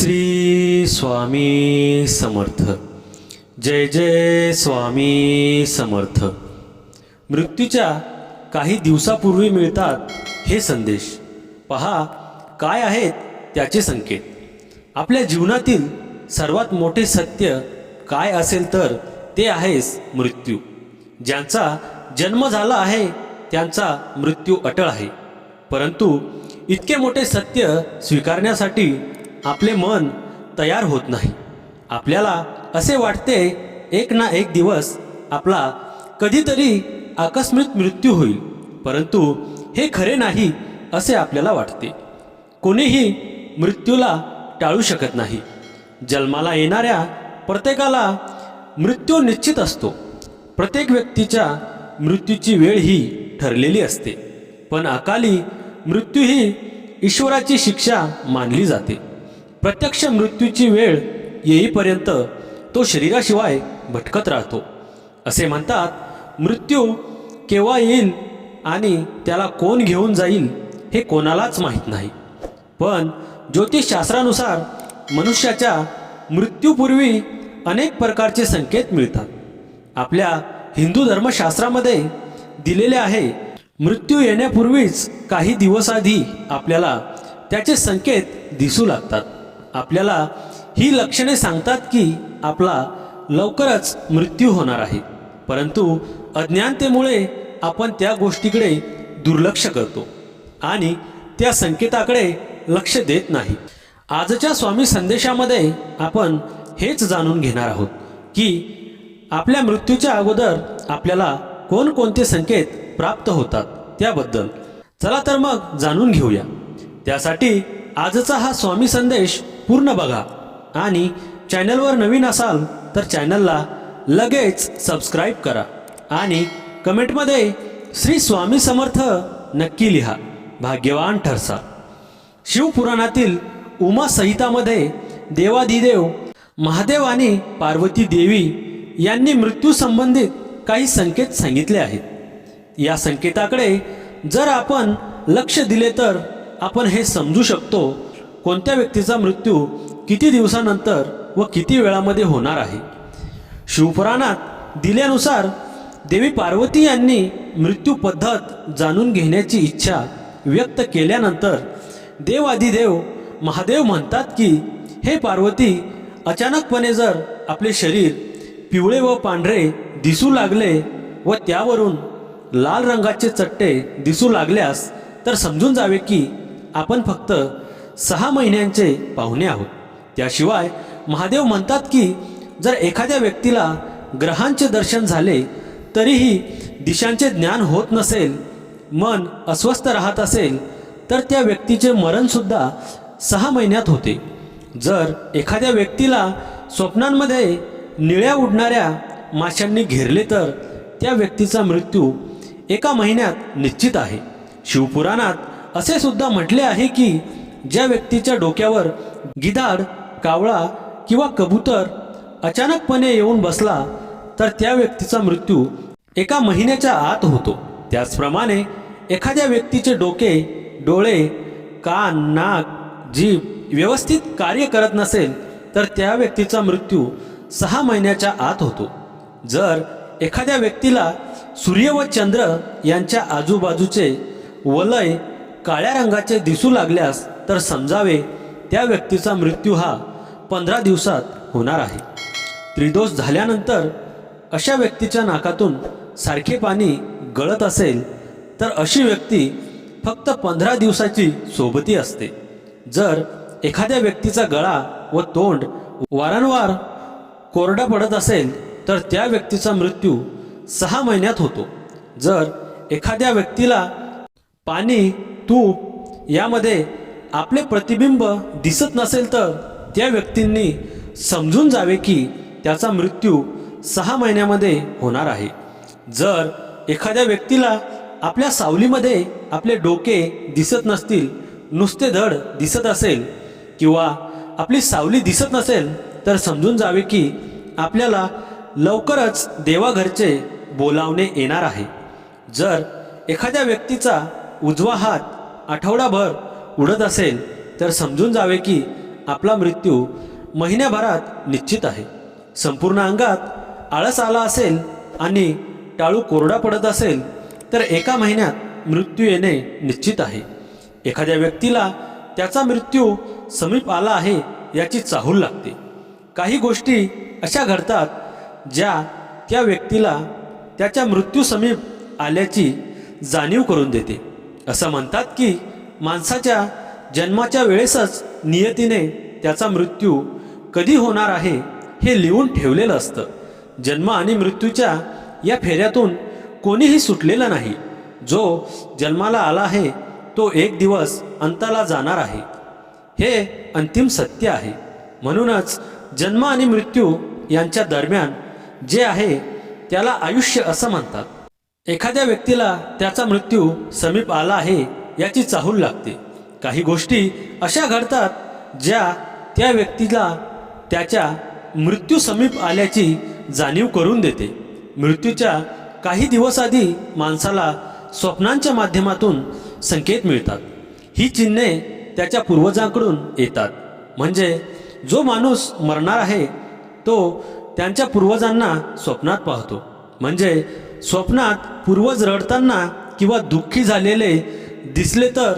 श्री स्वामी समर्थ. जय जय स्वामी समर्थ. मृत्यूच्या काही दिवसापूर्वी मिळतात हे संदेश. पहा काय आहेत त्याचे संकेत. आपल्या जीवनातील सर्वात मोठे सत्य काय असेल तर ते आहेच मृत्यू. ज्यांचा जन्म झाला आहे त्यांचा मृत्यू अटळ आहे. परंतु इतके मोठे सत्य स्वीकारण्यासाठी आपले मन तयार होत नाही. आपल्याला असे वाटते एक ना एक दिवस आपला कधीतरी आकस्मिक मृत्यू होईल. परंतु हे खरे नाही असे आपल्याला वाटते. कोणीही मृत्यूला टाळू शकत नाही. जन्माला येणाऱ्या प्रत्येकाला मृत्यू निश्चित असतो. प्रत्येक व्यक्तीच्या मृत्यूची वेळ ही ठरलेली असते. पण अकाली मृत्यू ही ईश्वराची शिक्षा मानली जाते. प्रत्यक्ष मृत्यूची वेळ येईपर्यंत तो शरीराशिवाय भटकत राहतो. असे म्हणतात मृत्यू केव्हा येईल आणि त्याला कोण घेऊन जाईल हे कोणालाच माहीत नाही. पण ज्योतिषशास्त्रानुसार मनुष्याच्या मृत्यूपूर्वी अनेक प्रकारचे संकेत मिळतात. आपल्या हिंदू धर्मशास्त्रामध्ये दिलेले आहे मृत्यू येण्यापूर्वीच काही दिवस आधी आपल्याला त्याचे संकेत दिसू लागतात. आपल्याला ही लक्षणे सांगतात की आपला लवकरच मृत्यू होणार आहे. परंतु अज्ञानतेमुळे आपण त्या गोष्टीकडे दुर्लक्ष करतो आणि त्या संकेताकडे लक्ष देत नाही. आजच्या स्वामी संदेशामध्ये आपण हेच जाणून घेणार आहोत की आपल्या मृत्यूच्या अगोदर आपल्याला कोणकोणते संकेत प्राप्त होतात त्याबद्दल. चला तर मग जाणून घेऊया. त्यासाठी आजचा हा स्वामी संदेश पूर्ण बघा. आणि चॅनलवर नवीन असाल तर चॅनलला लगेच सबस्क्राईब करा. आणि कमेंटमध्ये श्री स्वामी समर्थ नक्की लिहा. भाग्यवान ठरसा. शिवपुराणातील उमा संहितामध्ये देवाधिदेव महादेव आणि पार्वती देवी यांनी मृत्यू संबंधित काही संकेत सांगितले आहेत. या संकेताकडे जर आपण लक्ष दिले तर आपण हे समजू शकतो कोणत्या व्यक्तीचा मृत्यू किती दिवसानंतर व किती वेळामध्ये होणार आहे? शिवपुराणात दिल्यानुसार देवी पार्वती यांनी मृत्यू पद्धत जाणून घेण्याची इच्छा व्यक्त केल्यानंतर देवादिदेव महादेव म्हणतात की हे पार्वती अचानकपणे जर आपले शरीर पिवळे व पांढरे दिसू लागले व त्यावरून लाल रंगाचे चट्टे दिसू लागल्यास तर समजून जावे की आपण फक्त सहा महिन्यांचे पाहुणे आहोत. त्याशिवाय महादेव म्हणतात की जर एखाद्या व्यक्तीला ग्रहांचे दर्शन झाले तरीही दिशांचे ज्ञान होत नसेल मन अस्वस्थ राहत असेल तर त्या व्यक्तीचे मरणसुद्धा सहा महिन्यात होते. जर एखाद्या व्यक्तीला स्वप्नांमध्ये निळ्या उडणाऱ्या माशांनी घेरले तर त्या व्यक्तीचा मृत्यू एका महिन्यात निश्चित आहे. शिवपुराणात असे सुद्धा म्हटले आहे की ज्या व्यक्तीच्या डोक्यावर गिधाड कावळा किंवा कबूतर अचानकपणे येऊन बसला तर त्या व्यक्तीचा मृत्यू एका महिन्याच्या आत होतो. त्याचप्रमाणे एखाद्या व्यक्तीचे डोके डोळे कान नाक जीभ व्यवस्थित कार्य करत नसेल तर त्या व्यक्तीचा मृत्यू सहा महिन्याच्या आत होतो. जर एखाद्या व्यक्तीला सूर्य व चंद्र यांच्या आजूबाजूचे वलय काळ्या रंगाचे दिसू लागल्यास तर समजावे त्या व्यक्तीचा मृत्यू हा पंधरा दिवसात होणार आहे. त्रिदोष झाल्यानंतर अशा व्यक्तीच्या नाकातून सारखे पाणी गळत असेल तर अशी व्यक्ती फक्त पंधरा दिवसाची सोबती असते. जर एखाद्या व्यक्तीचा गळा व तोंड वारंवार कोरडा पडत असेल तर त्या व्यक्तीचा मृत्यू सहा महिन्यात होतो. जर एखाद्या व्यक्तीला पाणी तूप यामध्ये आपले प्रतिबिंब दिसत नसेल तर त्या व्यक्तींनी समजून जावे की त्याचा मृत्यू सहा महिन्यामध्ये होणार आहे. जर एखाद्या व्यक्तीला आपल्या सावलीमध्ये आपले डोके दिसत नसतील नुसते धड दिसत असेल किंवा आपली सावली दिसत नसेल तर समजून जावे की आपल्याला लवकरच देवाघरचे बोलावणे येणार आहे. जर एखाद्या व्यक्तीचा उजवा हात आठवडाभर उडत असेल तर समजून जावे की आपला मृत्यू महिन्याभरात निश्चित आहे. संपूर्ण अंगात आळस आला असेल आणि टाळू कोरडा पडत असेल तर एका महिन्यात मृत्यू येणे निश्चित आहे. एखाद्या व्यक्तीला त्याचा मृत्यू समीप आला आहे याची चाहूल लागते. काही गोष्टी अशा घडतात ज्या त्या व्यक्तीला त्याच्या मृत्यू समीप आल्याची जाणीव करून देते. असं म्हणतात की माणसाच्या जन्माच्या वेळेसच नियतीने त्याचा मृत्यू कधी होणार आहे हे लिहून ठेवलेलं असतं. जन्म आणि मृत्यूच्या या फेऱ्यातून कोणीही सुटलेला नाही. जो जन्माला आला आहे तो एक दिवस अंताला जाणार आहे. हे अंतिम सत्य आहे. म्हणूनच जन्म आणि मृत्यू यांच्या दरम्यान जे आहे त्याला आयुष्य असं म्हणतात. एखाद्या व्यक्तीला त्याचा मृत्यू समीप आला आहे याची चाहूल लागते. काही गोष्टी अशा घडतात ज्या त्या व्यक्तीला त्याच्या मृत्यू समीप आल्याची जाणीव करून देते. मृत्यूच्या काही दिवस आधी माणसाला स्वप्नांच्या माध्यमातून संकेत मिळतात. ही चिन्हे त्याच्या पूर्वजांकडून येतात. म्हणजे जो माणूस मरणार आहे तो त्यांच्या पूर्वजांना स्वप्नात पाहतो. म्हणजे स्वप्नात पूर्वज रडताना किंवा दुःखी झालेले दिसले तर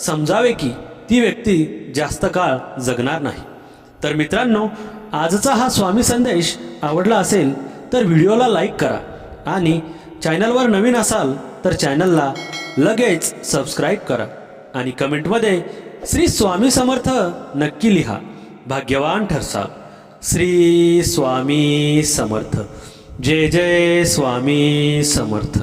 समजावे की ती व्यक्ती जास्त काळ जगणार नाही. तर मित्रांनो आजचा हा स्वामी संदेश आवडला असेल तर व्हिडिओला लाईक करा आणि चॅनलवर नवीन असाल तर चॅनलला लगेच सबस्क्राईब करा आणि कमेंटमध्ये श्री स्वामी समर्थ नक्की लिहा. भाग्यवान ठरसाल श्री स्वामी समर्थ. जय जय स्वामी समर्थ.